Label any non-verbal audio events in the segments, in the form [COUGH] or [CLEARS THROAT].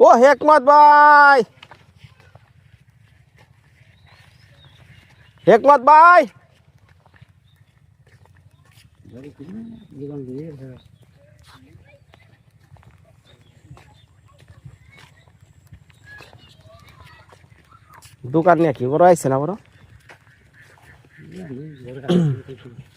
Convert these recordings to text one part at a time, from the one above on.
ও হেকমত ভাই। হেকমত ভাই। দোকান নিয়ে কি বড় আইছে [CLEARS THROAT]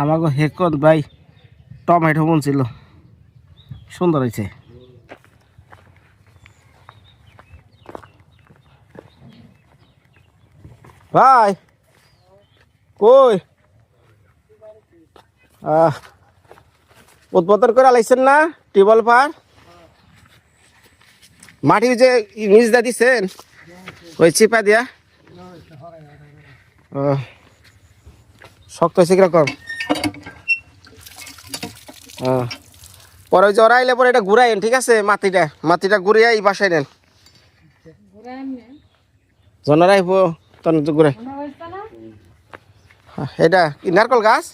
আমাকে হেকত ভাই টমেটো বলছিল সুন্দর হয়েছে ভাই, কই? উদ্বোধন করে আলাইছেন না? টিউবওয়েল পার? মাটি যে নিচ দা দিছেন, ওই চিপা দিয়া? শক্ত হয়েছে কীরকম? পরে ওই যে ওরা আইলে পরে এটা ঘুরাইন ঠিক আছে? মাটিটা মাটিটা ঘুরিয়ে এই বাসায় নেন। জনারা আইব তখন তো ঘুরাই হ্যাঁ, এটা কি নারকল গাছ?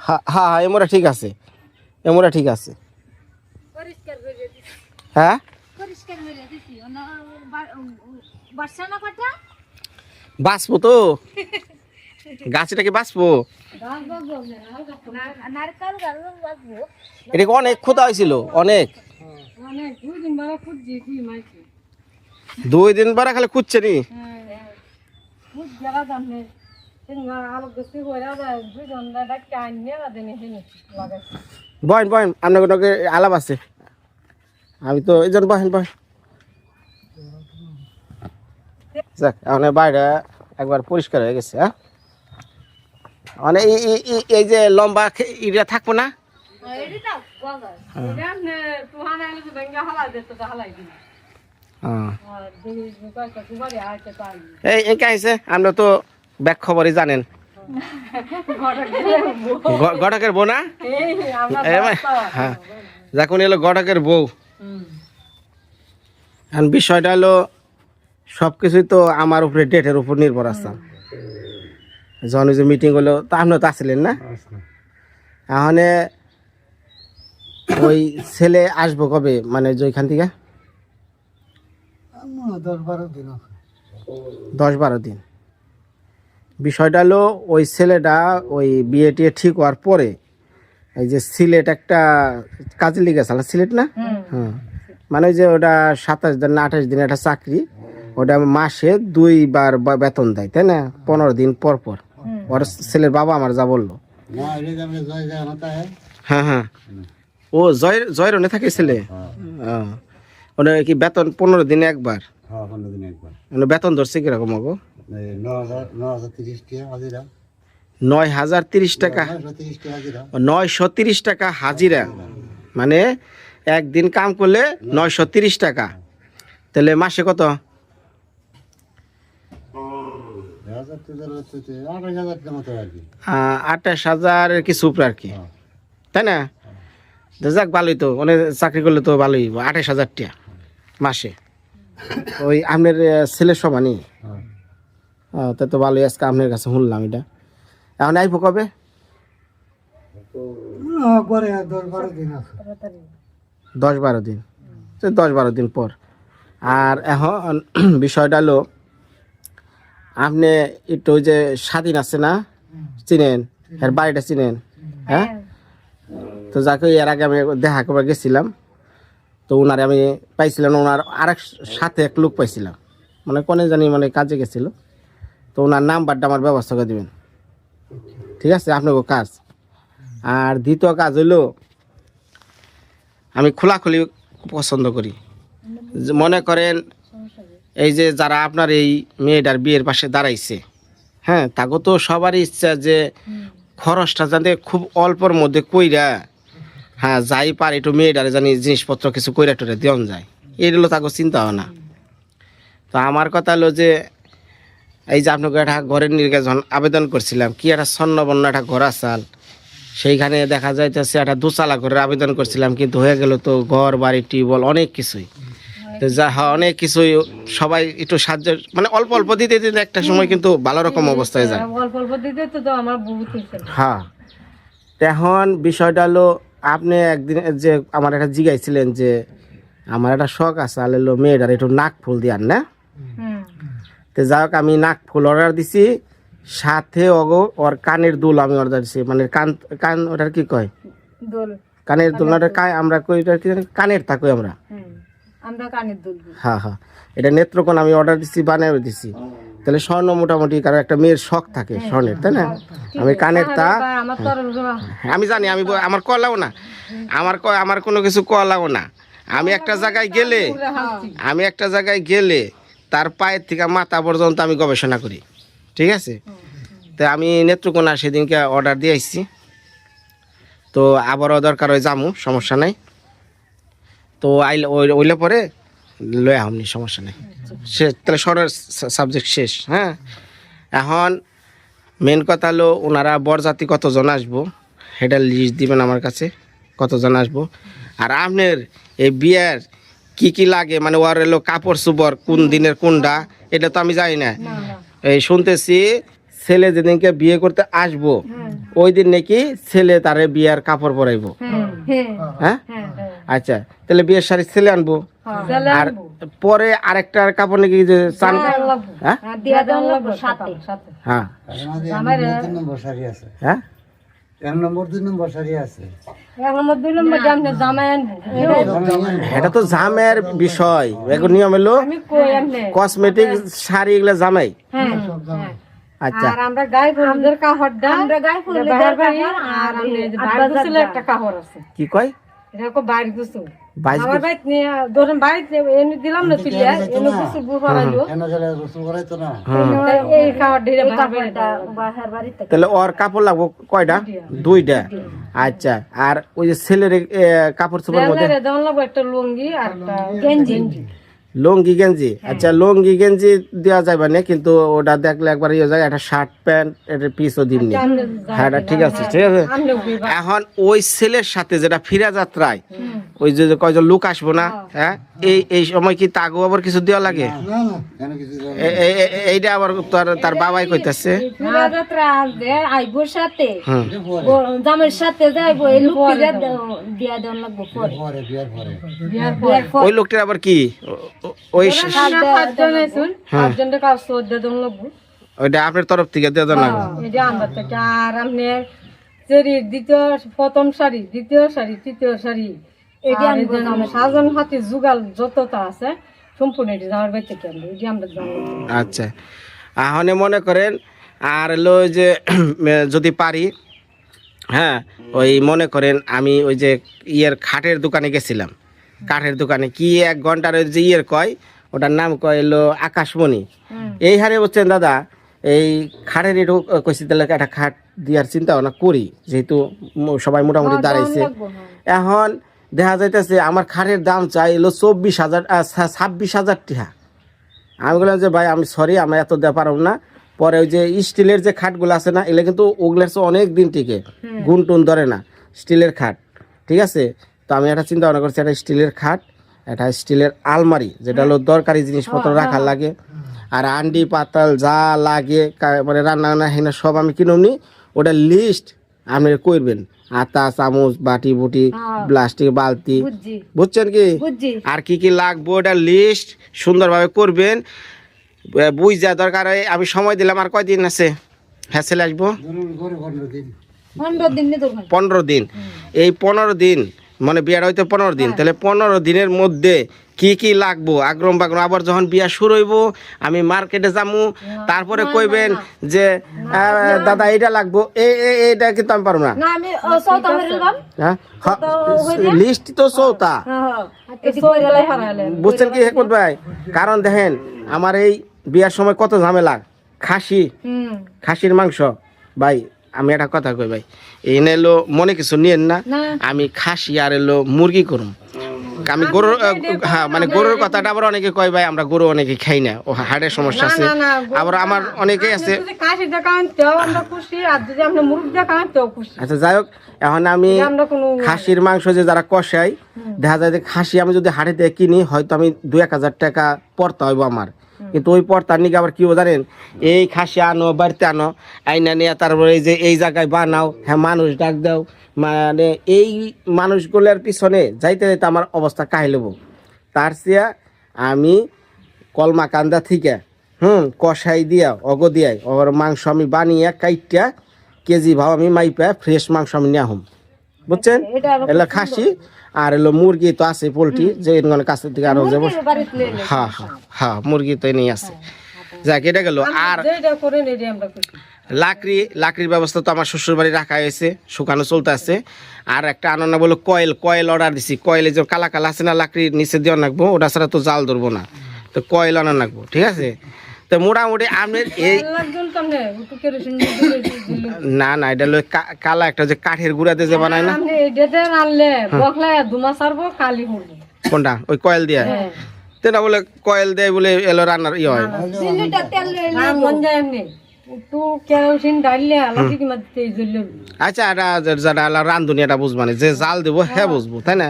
হ্যাঁ হ্যাঁ হ্যাঁ এমরা ঠিক আছে। এমরা ঠিক আছে। হ্যাঁ? বাঁচবো তো। গাছটা কি বাঁচবো? নারকেল গাছ বাঁচবো এটা কি অনেক ক্ষুদা হয়েছিল? অনেক? অনেক দুই দিন বাবা খুঁজছি কি মাইকে দুই দিন বারা খালি খুঁজছে নি? খুঁজ জায়গা জানে আলো বেশি করে দুই ঘণ্টা ডাক্তার আনিয়ে দেনে হেনে লাগাইছি বহেন বহেন আপনার কোনো আলাপ আছে? আমি তো এই জন্য বহেন বহেন যাক, এখন বাইরে একবার পরিষ্কার হয়ে গেছে হ্যাঁ? মানে এই- যে লম্বা ইটা থাকব না? হ্যাঁ। এই আমরা তো ব্যাক খবরই জানেন। গটকের বউ। না? হ্যাঁ। যখন এলো গটকের বউ। বিষয়টা হলো সব কিছুই তো আমার উপরে ডেটের উপর নির্ভর আসতাম যখন ওই যে মিটিং হলো তা আপনিও তো আসছিলেন না? এখন ওই ছেলে আসব কবে? মানে যে ওইখান থেকে? দশ বারো দিন বিষয়টা হলো ওই ছেলেটা ওই বিয়ে টিয়ে ঠিক হওয়ার পরে এই যে সিলেট একটা কাজে লেগে গেছে সিলেট না? হ্যাঁ মানে ওই যে ওটা সাতাশ দিন না আঠাশ দিন একটা চাকরি ওটা মাসে দুইবার বেতন দেয় তাই না? পনেরো দিন পর পর। ওর ছেলের বাবা আমার যা বলল। হ্যাঁ হ্যাঁ। ও জয় জয়রনে থাকে ছেলে? ওটা কি বেতন পনেরো দিনে একবার? মানে বেতন ধরছে কীরকম গো নয় হাজার। তিরিশ টাকা। নয়শো তিরিশ টাকা হাজিরা। মানে একদিন কাম করলে নয়শো তিরিশ টাকা। তাহলে মাসে কত? আঠাশ হাজার কিছু উপরে আর কি। তাই না? যাক, ভালোই তো। অনেক চাকরি করলে তো ভালোই আঠাশ হাজার টাকা মাসে। ওই আপনার ছেলের সমানই তা তো ভালোই, আজকে আপনার কাছে শুনলাম এটা। এখন আইব কবে? দশ বারো দিন। দশ বারো দিন পর। আর এখন, বিষয়টা হলো আপনি একটু ওই যে স্বাধীন আছে না? চিনেন? এর বাড়িটা চিনেন? হ্যাঁ? তো যাকে এর আগে আমি দেখা করে গেছিলাম। তো ওনারে আমি পাইছিলাম ওনার আরেক সাথে এক লোক পাইছিলাম। মানে কনে জানি মানে কাজে গেছিল। তো ওনার নাম্বারটা আমার ব্যবস্থা করে দেবেন। ঠিক আছে? আপনাকে কাজ। আর দ্বিতীয় কাজ হইল আমি খোলাখুলি পছন্দ করি। মনে করেন এই যে যারা আপনার এই মেয়েটার বিয়ের পাশে দাঁড়াইছে হ্যাঁ তাকে তো সবারই ইচ্ছা যে খরচটা যাতে খুব অল্পর মধ্যে কইরা হ্যাঁ যাই পারে একটু মেয়েটারে জানি জিনিসপত্র কিছু কইরা টইরা দেওয়া যায়। এইগুলো তাকে চিন্তা ভাবনা তো আমার কথা হলো যে, এই যে আপনাকে একটা ঘরের নির্গে যখন আবেদন করছিলাম, কি একটা স্বর্ণবর্ণ, একটা ঘর আসাল, সেইখানে দেখা যাইতেছে একটা দোচালা ঘরের আবেদন করছিলাম, কিন্তু হয়ে গেল তো ঘর, বাড়ি, টিউবওয়েল, অনেক কিছুই। যা হয় অনেক কিছু সবাই একটু সাহায্য মানে অল্প অল্প দিতে দিতে একটা সময় কিন্তু ভালো রকম অবস্থায় যায়। অল্প অল্প দিতে তো তো আমার বহুত হ্যাঁ। এখন বিষয়টা হলো আপনি একদিন যে আমার একটা জিগাইছিলেন যে আমার একটা শখ আছে আলে হলো মেয়েটার একটু নাক ফুল দিয়ার না? হুম। তো যাই হোক আমি নাক ফুল অর্ডার দিছি। সাথে অগো ওর কানের দুল আমি অর্ডার দিছি। মানে কান কান ওটার কি কয়? দোল। কানের দুল না ওটা কায় আমরা কই ওটার কি কানের তা কই আমরা আমরা কানের দুল হ্যাঁ হ্যাঁ। এটা নেত্রকোণ আমি অর্ডার দিছি বানিয়ে দিছি। তাহলে স্বর্ণ মোটামুটি কারও একটা মেয়ের শখ থাকে স্বর্ণের তাই না? আমি কানের তা আমার আমি জানি আমি আমার কলাও না। আমার আমার কোনো কিছু কলাও না। আমি একটা জায়গায় গেলে আমি একটা জায়গায় গেলে তার পায়ের থেকে মাথা পর্যন্ত আমি গবেষণা করি। ঠিক আছে? তো আমি নেত্রকোনা সেদিনকে অর্ডার দিয়ে আসছি তো আবারও দরকার হয় যামু সমস্যা নাই। তো আইলে ওই- ওইলে পরে লয়ে আমনি সমস্যা নেই। শেষ তাহলে সরের সাবজেক্ট শেষ হ্যাঁ? এখন মেন কথা হলো ওনারা বরজাতি কতজন আসব সেটা লিস্ট দিবেন আমার কাছে কতজন আসব। আর আপনার এই বিয়ের কি কি লাগে? মানে ওর এলো কাপড় চুপড় কোন দিনের কোনটা এটা তো আমি জানি না। এই শুনতেছি ছেলে যেদিনকে বিয়ে করতে আসব ওই দিন নাকি ছেলে তারে বিয়ের কাপড় পরাইবো। হ্যাঁ। হ্যাঁ? হ্যাঁ হ্যাঁ। আচ্ছা তাহলে বিয়ের শাড়ি ছেলে আনব। তাহলে আর পরে আরেকটা কাপড় নাকি যে চান হ্যাঁ দিয়া দেন লাগবে সাথে। সাথে। হ্যাঁ। আমার তিন নম্বর শাড়ি আছে। হ্যাঁ? এক নম্বর দুই নম্বর শাড়ি আছে। এক নম্বর দুই নম্বর জামনে জামাই আনব। এটা তো জামের বিষয়। এখন নিয়ম এলো আমি কসমেটিক শাড়ি এগুলো জামাই। হ্যাঁ। হ্যাঁ। আচ্ছা। আর আমরা গায়ে ফুলের কাহরটা আমরা গায়ে ফুলের আর বাইরে একটা কাহর আছে। কি কয়? গুছু আমার বাইত এনে দিলাম না এনে গুছু গেলে না এই ঢিরে বাহার বাড়িতে। তাহলে ওর কাপড় লাগবো কয়টা? দুইটা। আচ্ছা আর ওই যে ছেলের কাপড় চোপড়ের মধ্যে? দেওয়ান লাগবে একটা লুঙ্গি আর একটা গেঞ্জি। লুঙ্গি গেঞ্জি। আচ্ছা লুঙ্গি গেঞ্জি দেওয়া যাবে না কিন্তু ওটা দেখলে একবার ইয়ে যায় একটা শার্ট প্যান্ট একটা পিসও দিননি হ্যাঁ ঠিক আছে ঠিক আছে। এখন ওই ছেলের সাথে যেটা ফিরা যাত্রায় ওই যে যে কয়জন লোক আসব না হ্যাঁ। এই এই সময় কি তাগো আবার কিছু দেওয়া লাগে? এইটা আবার তার তার বাবাই কইতাছে। আইবো সাথে জামের সাথে যাইবো এই লোকটি দিয়া লাগবো পরে। পরে ওই লোকটার আবার কি? ওই সাতজন সাতজনের কাজ লাগবো। ওইটা আপনার তরফ থেকে দেওয়া এই যে আমরা থেকে আর আপনার চেরির দ্বিতীয় প্রথম শাড়ি দ্বিতীয় শাড়ি তৃতীয় শাড়ি আর এই সাজন হাতে যুগাল যতটা আছে সম্পূর্ণ এটি আমার বাড়িতে কেন এই আমরা আচ্ছা। আহনে মনে করেন আর হলো ওই যে যদি পারি হ্যাঁ ওই মনে করেন আমি ওই যে ইয়ের খাটের দোকানে গেছিলাম। কাঠের দোকানে কি এক ঘণ্টার ওই যে ইয়ের কয় ওটার নাম কয় হলো আকাশমণি। এই হারে বলছেন দাদা এই খাটের একটু কইছি তাহলে একটা খাট দেওয়ার চিন্তা ভাবনা করি যেহেতু সবাই মোটামুটি দাঁড়াইছে। এখন দেখা যাইতেছে আমার খাটের দাম চাই এলো চব্বিশ হাজার ছাব্বিশ হাজার টাকা আমি বললাম যে ভাই আমি সরি আমরা এত দেওয়া পারব না। পরে ওই যে স্টিলের যে খাটগুলো আছে না এগুলো কিন্তু ওগুলোর অনেক দিন টিকে গুন টুন ধরে না স্টিলের খাট ঠিক আছে? তো আমি একটা চিন্তা ভাবনা করছি একটা স্টিলের খাট একটা স্টিলের আলমারি যেটা হলো দরকারি জিনিসপত্র রাখার লাগে আর আন্ডি পাতাল যা লাগে মানে রান্না বান্না হেনা সব আমি কিনুমনি ওটা লিস্ট আপনি করবেন আতা চামচ বাটি বুটি প্লাস্টিক বালতি। বুঝছেন কি? আর কি কি লাগবে ওটা লিস্ট সুন্দরভাবে করবেন। বুঝ যা দরকার হয় আমি সময় দিলাম আর কয়দিন আছে? হ্যাঁ আসব। পনেরো দিন। পনেরো দিন এই পনেরো দিন মানে বিয়ার হয়তো পনেরো দিন। তাহলে পনেরো দিনের মধ্যে কি কি লাগবো? আগ্রম বাগ্রম আবার যখন বিয়া শুরু হইব আমি মার্কেটে যামু। তারপরে কইবেন যে দাদা এইটা লাগবো। এই এই- এইটা কিন্তু আমি পারব না। হ্যাঁ? লিস্ট তো চৌতা। বুঝছেন কি হেকমত ভাই? কারণ দেখেন আমার এই বিয়ার সময় কত ঝামেলা। খাসি। খাসির মাংস। ভাই আমি একটা কথা কই ভাই এই এলো মনে কিছু নিয়েন না। আমি খাসি আর এলো মুরগি করুম। আমি গরুর হ্যাঁ মানে গরুর কথাটা আবার অনেকে কয় ভাই আমরা গরু অনেকে খাই না ও হাড়ের সমস্যা আছে। আবার আমার না। অনেকেই আছে। আচ্ছা যাই হোক এখন আমি খাসির মাংস যে যারা কষাই দেখা যায় যে খাসি আমি যদি হাটে দিয়ে কিনি হয়তো আমি দুই এক হাজার টাকা পড়তে হইব আমার। কিন্তু ওই পড়তার নিকে আবার কি জানেন? এই খাসি আনো, বাড়িতে আনো, আইনা নিয়ে তারপরে এই যে, এই জায়গায় বানাও হ্যাঁ মানুষ ডাক দাও মানে এই মানুষগুলোর পিছনে যাইতে যাইতে আমার অবস্থা কাহিল তার চেয়ে আমি কলমা কান্দা থেকে, হুম, কষাই দিয়া, অগ দিয়াই, ওর মাংস আমি বানিয়ে কাইটা কেজি ভাও আমি মাইপা, ফ্রেশ মাংস আমি নিয়ে আহম বুঝছেন? এটা এলো খাসি আর এলো মুরগি তো আছে পোলট্রি যে কাছের থেকে আরও যাব। হ্যাঁ হ্যাঁ হ্যাঁ মুরগি তো এনেই আছে। যাক এটা গেল। আর লাকড়ি লাকড়ির ব্যবস্থা তো আমার শ্বশুর বাড়ি রাখা হয়েছে শুকানো চলতে আছে। আর একটা আনন্দ বলো কয়েল কয়েল অর্ডার দিছি। কয়েলে যে কালা কালা আছে না লাকড়ির নিচে দিয়ে রাখব ওটা ছাড়া তো জাল ধরবো না। তো কয়েল আনা রাখব ঠিক আছে? তো মোটামুটি আপনার এই না না এটা কা- কালা একটা যে কাঠের গুঁড়াতে যে বানায় না? কোনটা? ওই কয়েল দিয়ে? হ্যাঁ। তেনা বলে কয়েল দেয় বলে এলো রান্নার ইয়ে হয়। আচ্ছা এটা যে- যারা রান্ধুনি এটা বুঝবা না যে জাল দেবো হ্যাঁ। বুঝব তাই না?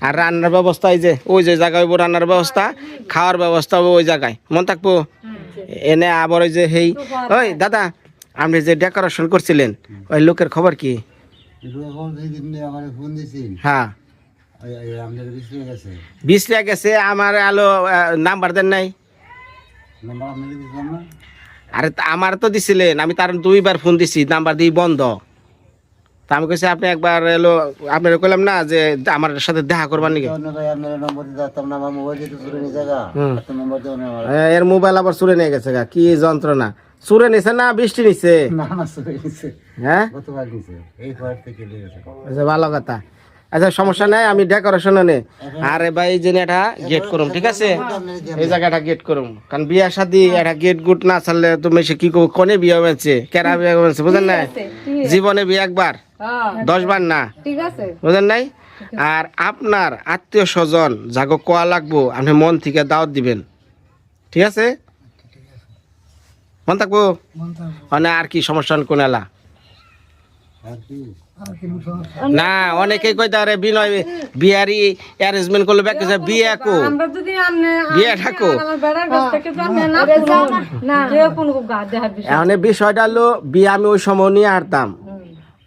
আর রান্নার ব্যবস্থা এই যে ওই যে জায়গায় রান্নার ব্যবস্থা খাওয়ার ব্যবস্থা ওই জায়গায়। মন থাকব? এনে আবার ওই যে সেই ওই দাদা আপনি যে ডেকোরেশন করছিলেন ওই লোকের খবর কি? হ্যাঁ। হয়ে গেছে আমার আলো নাম্বার দেন নাই। আরে আমার তো দিছিলেন আমি তার দুইবার ফোন দিছি নাম্বার দিয়ে বন্ধ। তা আমি কইছি আপনি একবার এলো আপনার কইলাম না যে আমার সাথে দেখা করবার নাকি? এর মোবাইল আবার চুরে নিয়ে গেছে গা কি যন্ত্রণা। চুরে নিছে না বৃষ্টি নিছে? হ্যাঁ? আচ্ছা ভালো কথা। আচ্ছা সমস্যা নাই আমি ডেকোরেশন নে আরে ভাই যে এটা গেট করুম ঠিক আছে? এই জায়গাটা গেট করুম। কারণ বিয়া শাদি এটা গেট গুট না ছাড়লে তুমি সে কি করব? কোনে বিয়ে হয়েছে? কেরা বিয়ে হয়েছে? বুঝেন না জীবনে বিয়ে একবার? হ্যাঁ। দশ বার না? ঠিক আছে। বুঝেন নাই? আর আপনার আত্মীয় স্বজন যাগো কোয়া লাগবো আপনি মন থেকে দাওয়াত দিবেন। ঠিক আছে? মন থাকব। মানে আর কি সমস্যা কোন এলা? আর কি? না অনেকেই কই তারে বিনয় বিয়ারি অ্যারেঞ্জমেন্ট করলে ব্যাক বিয়ে কো? আমরা যদি আমনে বিয়ে থাকো আমার বেড়ার কাছ থেকে জানে না না যে কোন গা দেহার বিষয়। এখন এই বিষয়টা হলো বিয়ে আমি ওই সময় নিয়ে হারতাম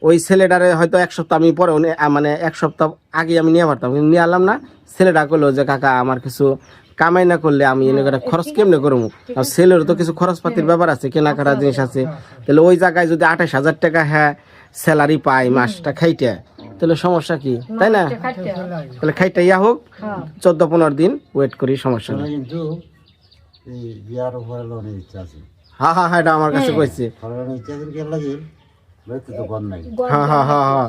ওই ছেলেটারে হয়তো এক সপ্তাহ আমি পরে উনি- মানে এক সপ্তাহ আগে আমি নিয়ে পারতাম কিন্তু নিয়ে আলাম না। ছেলেটা করল যে কাকা আমার কিছু কামাই না করলে আমি এনে করে খরচ কেমনে করব? আর ছেলের তো কিছু খরচপাতির ব্যাপার আছে কেনাকাটা জিনিস আছে। তাহলে ওই জায়গায় যদি আঠাশ হাজার টাকা হ্যাঁ স্যালারি পাই মাসটা খাইতে তাহলে সমস্যা কি? তাই না? তাহলে খাইতে ইয়া হোক হ্যাঁ। চোদ্দ পনেরো দিন ওয়েট করি সমস্যা নেই। কিন্তু বিয়ার উপরে লোনের ইচ্ছা আছে। হ্যাঁ হ্যাঁ হ্যাঁ এটা আমার কাছে কইছে। ফলের ইচ্ছা আছে কেন লাগে ঘর হ্যাঁ হ্যাঁ হ্যাঁ হ্যাঁ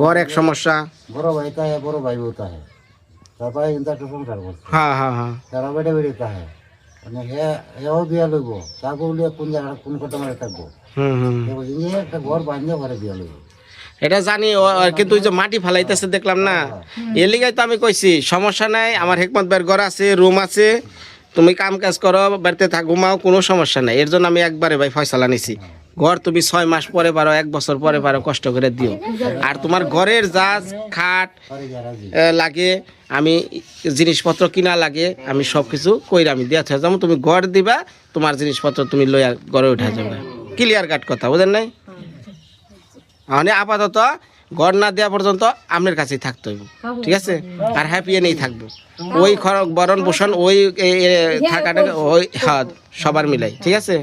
ঘর এক সমস্যা। বড় ভাই বড় ভাই তারপরে কিন্তু একটা সংসার করছে। হ্যাঁ হ্যাঁ হ্যাঁ তারা বেড়ে বেড়ে তাহে। মানে বিয়া লইব কোন জায়গা কোন কটা মারে থাকব হুম হুম। সে বলছে যে একটা ঘর বাঁধিয়ে ঘরে বিয়া এটা জানি কিন্তু ওই যে মাটি ফালাইতেছে দেখলাম না। এর লিগাই তো আমি কইছি সমস্যা নাই আমার হেকমত বের ঘর আছে রুম আছে তুমি কাম কাজ করো বাড়িতে থাক ঘুমাও কোনো সমস্যা নাই। এর জন্য আমি একবারে ভাই ফয়সালা নিছি। ঘর তুমি ছয় মাস পরে পারো এক বছর পরে পারো কষ্ট করে দিও। আর তোমার ঘরের জাজ খাট লাগে আমি জিনিসপত্র কিনা লাগে আমি সব কিছু কইরা আমি দিয়া যাব। তুমি ঘর দিবা তোমার জিনিসপত্র তুমি লইয়া ঘরে উঠা যাবে। ক্লিয়ার কাট কথা বুঝেন নাই? মানে আপাতত ঘর না দেওয়া পর্যন্ত আপনার কাছেই থাকতে হইব ঠিক আছে? আর হ্যাপি এনেই থাকব। ওই বরণ পোষণ ওই থাকাটা ওই হ্যাঁ সবার মিলাই ঠিক আছে?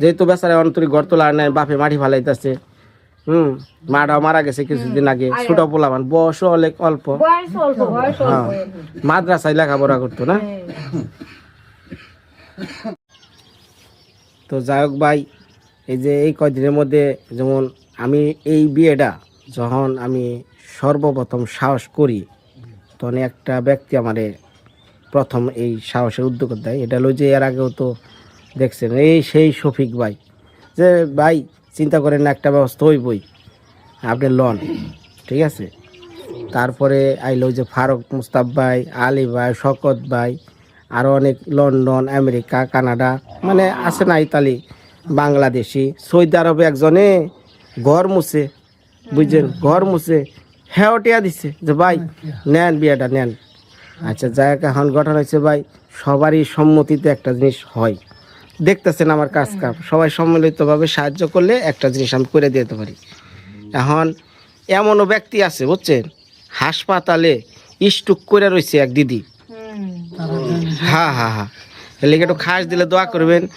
যেহেতু বেচারা অন্তরি ঘর তোলা নাই বাপে মাটি ফালাইতেছে হুম? মাটাও মারা গেছে কিছুদিন আগে ছোট পোলাবান বয়সও অনেক অল্প। বয়স বয়স হ্যাঁ মাদ্রাসায় লেখাপড়া করতো না? তো যাই হোক ভাই এই যে এই কয়দিনের মধ্যে যেমন আমি এই বিয়েটা যখন আমি সর্বপ্রথম সাহস করি, তখন একটা ব্যক্তি আমারে প্রথম এই সাহসের উদ্যোগ দেয়। এটা হলো যে এর আগেও তো দেখছেন, এই সেই শফিক ভাই যে, ভাই, চিন্তা করেন না, একটা ব্যবস্থা হইবই, আপনি লন। ঠিক আছে? তারপরে আইলো যে ফারুক মুস্তাফ ভাই, আলী ভাই, শকত ভাই আরও অনেক লন্ডন, আমেরিকা, কানাডা মানে আছে না ইতালি। বাংলাদেশি। সৌদি আরবে একজনে ঘর মুছে বুঝছেন? ঘর মুছে হ্যাঁ টিয়া দিচ্ছে যে ভাই নেন বিয়েটা নেন। আচ্ছা যাই এখন গঠন হয়েছে ভাই সবারই সম্মতিতে একটা জিনিস হয়। দেখতেছেন আমার কাজ কাম। সবাই সম্মিলিতভাবে সাহায্য করলে একটা জিনিস আমি করে দিতে পারি। এখন এমনও ব্যক্তি আছে বুঝছেন? হাসপাতালে স্টুক করে রয়েছে এক দিদি। হ্যাঁ হ্যাঁ হ্যাঁ। লেগে একটু খাস দিলে দোয়া করবেন।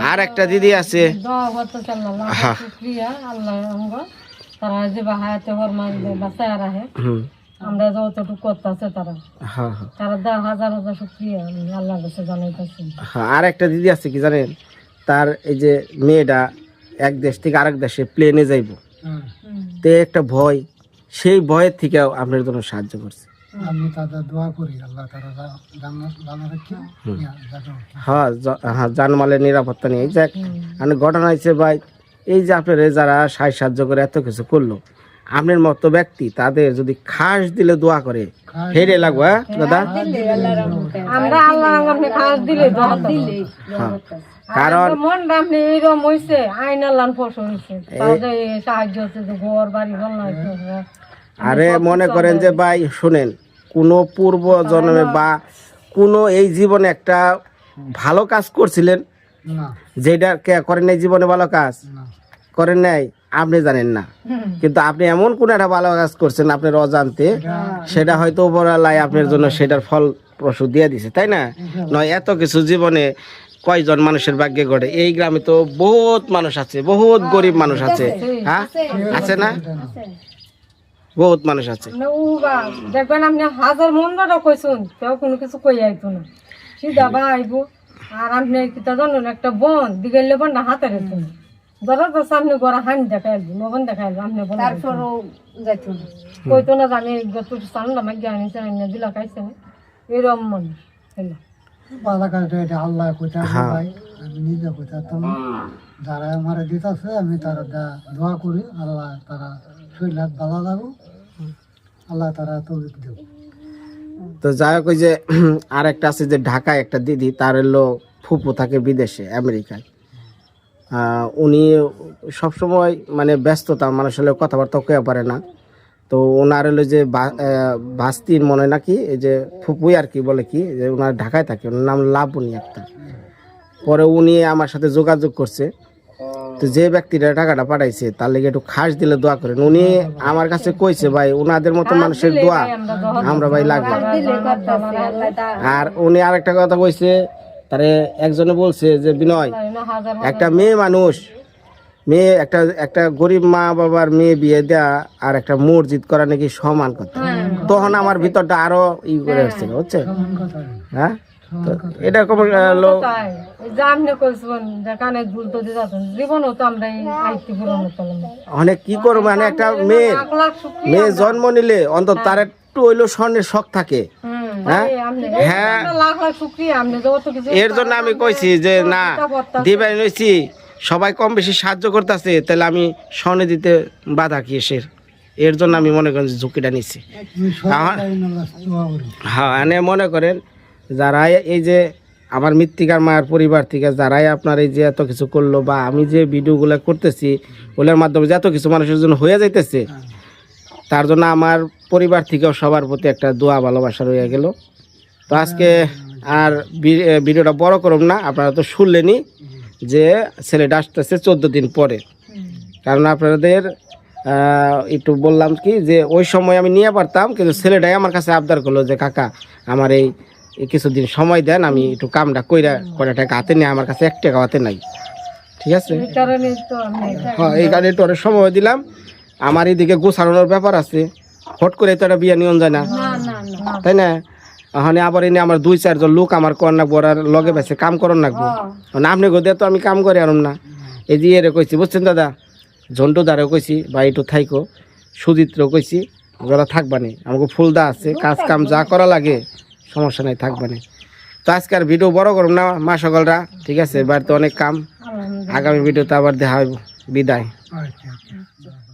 আর একটা দিদি আছে। দোয়া করতে আল্লাহ হ্যাঁ। আমরা যতটুকু করতেছে তারা। হ্যাঁ হ্যাঁ। তারা দা হাজার হাজার শুক্রিয়া আল্লাহর কাছে জানাইতেছি। হ্যাঁ আর একটা দিদি আছে কি জানেন? তার এই যে মেয়েটা এক দেশ থেকে আরেক দেশে প্লেনে যাইব। তে একটা ভয় সেই ভয়ের থেকেও আপনার জন্য সাহায্য করছে। আমি তাদের দোয়া করি আল্লাহ তারা হ্যাঁ হ্যাঁ জানমালের নিরাপত্তা নিয়ে। যাক মানে ঘটনা হয়েছে ভাই এই যে আপনার যারা সাহায্য সাহায্য করে এত কিছু করল আপনার মতো ব্যক্তি তাদের যদি খাস দিলে দোয়া করে হেরে লাগবে হ্যাঁ দাদা? আমরা আল্লাহ আপনি খাস দিলে দোয়া দিলে হ্যাঁ। কারণ মন আপনি এইরকম হয়েছে আইন আল্লাহ ফসল হয়েছে তাদের সাহায্য হচ্ছে যে ঘর বাড়ি ভালো হয়েছে আরে মনে করেন যে ভাই শুনেন কোনো পূর্ব জন্মে বা কোনো এই জীবনে একটা ভালো কাজ করছিলেন? যেটা কে- করেন নাই জীবনে ভালো কাজ? করেন নাই? আপনি জানেন না। কিন্তু আপনি এমন কোন একটা ভালো কাজ করছেন আপনার অজান্তে সেটা হয়তো উপরালাই আপনার জন্য সেটার ফল প্রসূ দিয়ে দিছে তাই না? নয় এত কিছু জীবনে কয়জন মানুষের ভাগ্যে ঘটে? এই গ্রামে তো বহুত মানুষ আছে বহুত গরিব মানুষ আছে। হ্যাঁ? আছে। না? বহুত মানুষ আছে। মানে উ বা দেখবেন আপনি হাজার মন কইছুন কেউ কোনো কিছু কই আইতো না। সিধা বা আইব? আর আপনি কিতা জানেন একটা বন দিগাইলে বন না হাতে রেখে ধরো তো সামনে গড়া হান দেখাইল লবণ দেখাইল আপনি বন তারপরও যাইতো না। কইতো না জানি গত সামনে মাইকে আনিছে আইনে দিলা খাইছে। না এরম মানুষ হইল। বাধা কাজটা এটা আল্লাহ কোথা ভাই আমি নিজে কোথা তুমি যারা আমার দিতেছে আমি তারা দা- দোয়া করি আল্লাহ তারা তো যাই হোক ওই যে [CLEARS THROAT] আর একটা আছে যে ঢাকায় একটা দিদি, তার হলো ফুপু থাকে বিদেশে, আমেরিকায়। উনি সবসময় মানে ব্যস্ততা মানুষ হলে কথাবার্তা কয়ে পারে না। তো ওনার হলো যে ভাস্তির মনে নাকি, এই যে ফুপুই আর কি বলে কি, যে ওনার ঢাকায় থাকে, ওনার নাম লাবণী একটা। পরে উনি আমার সাথে যোগাযোগ করছে। তো যে ব্যক্তিটা টাকাটা পাঠাইছে তার লেগে একটু খাস দিলে দোয়া করেন। উনি আমার কাছে কইছে ভাই ওনাদের মতো মানুষের দোয়া আমরা ভাই লাগবে। আর উনি আরেকটা কথা কইছে তারে একজনে বলছে যে বিনয় একটা মেয়ে মানুষ মেয়ে একটা একটা গরিব মা বাবার মেয়ে বিয়ে দেয়া আর একটা মসজিদ করা নাকি সমান কথা। তখন আমার ভিতরটা আরও ই করে হচ্ছিল বুঝছে হ্যাঁ? তো এরকম আহ, লোক তাই এই যে আপনি কইছেন যে তো যাচ্ছেন জীবনও তো আমরা আইটি পূরণ করলাম অনেক কি করব মানে একটা মেয়ে মেয়ে জন্ম নিলে অন্তত তার একটু হইলেও স্বর্ণের শখ থাকে। হ্যাঁ? হ্যাঁ। লাখ লাখ শুক্রিয়া আপনি যত কিছু এর জন্য আমি কইছি যে না দিবাই নইছি সবাই কম বেশি সাহায্য করতেছে তাহলে আমি স্বর্ণে দিতে বাধা কি এসের? এর জন্য আমি মনে করেন যে ঝুঁকিটা নিচ্ছি হ্যাঁ এনে মনে করেন যারা এই যে আমার মৃত্তিকার মায়ের পরিবার থেকে যারাই আপনার এই যে এত কিছু করল বা আমি যে ভিডিওগুলো করতেছি, ওগুলোর মাধ্যমে যে এত কিছু মানুষের জন্য হয়ে যাইতেছে, তার জন্য আমার পরিবার থেকেও সবার প্রতি একটা দোয়া, ভালোবাসা রয়ে গেল। তো আজকে আর ভিডিওটা বড় করব না, আপনারা তো শুনলেনই যে ছেলেটা আসতেছে চোদ্দ দিন পরে। কারণ আপনাদের একটু বললাম কি যে ওই সময় আমি নিয়ে পারতাম, কিন্তু ছেলেটাই আমার কাছে আবদার করল যে, কাকা, আমার এই কিছুদিন সময় দেন আমি একটু কামটা কইরা কয়টা টাকা হাতে নিয়ে আমার কাছে এক টাকা হাতে নাই। ঠিক আছে? হ্যাঁ এই কারণে একটু অনেক সময় দিলাম। আমার এইদিকে গোছানোর ব্যাপার আছে। হট করে তো একটা বিয়ে নিয়ন যায় না। তাই না? ওখানে আবার এনে আমার দুই চারজন লোক আমার কর নাকবো আর লগে পাইছে কাম করন নাকবো মানে আপনি গোদে তো আমি কাম করে আনম না। এই যে এরে কইছি বুঝছেন দাদা? ঝন্টু দ্বারা কইছি বা একটু থাইকো। সুজিত্র কইছি ওরা থাকবানি আমাকে ফুলদা আছে কাজ কাম যা করা লাগে। সমস্যা নাই থাকবে না তো আজকে আর ভিডিও বড় করুন না মা সকলরা ঠিক আছে? বাড়িতে অনেক কাম। আগামী ভিডিওতে আবার দেখা হইব। বিদায়। আচ্ছা আচ্ছা।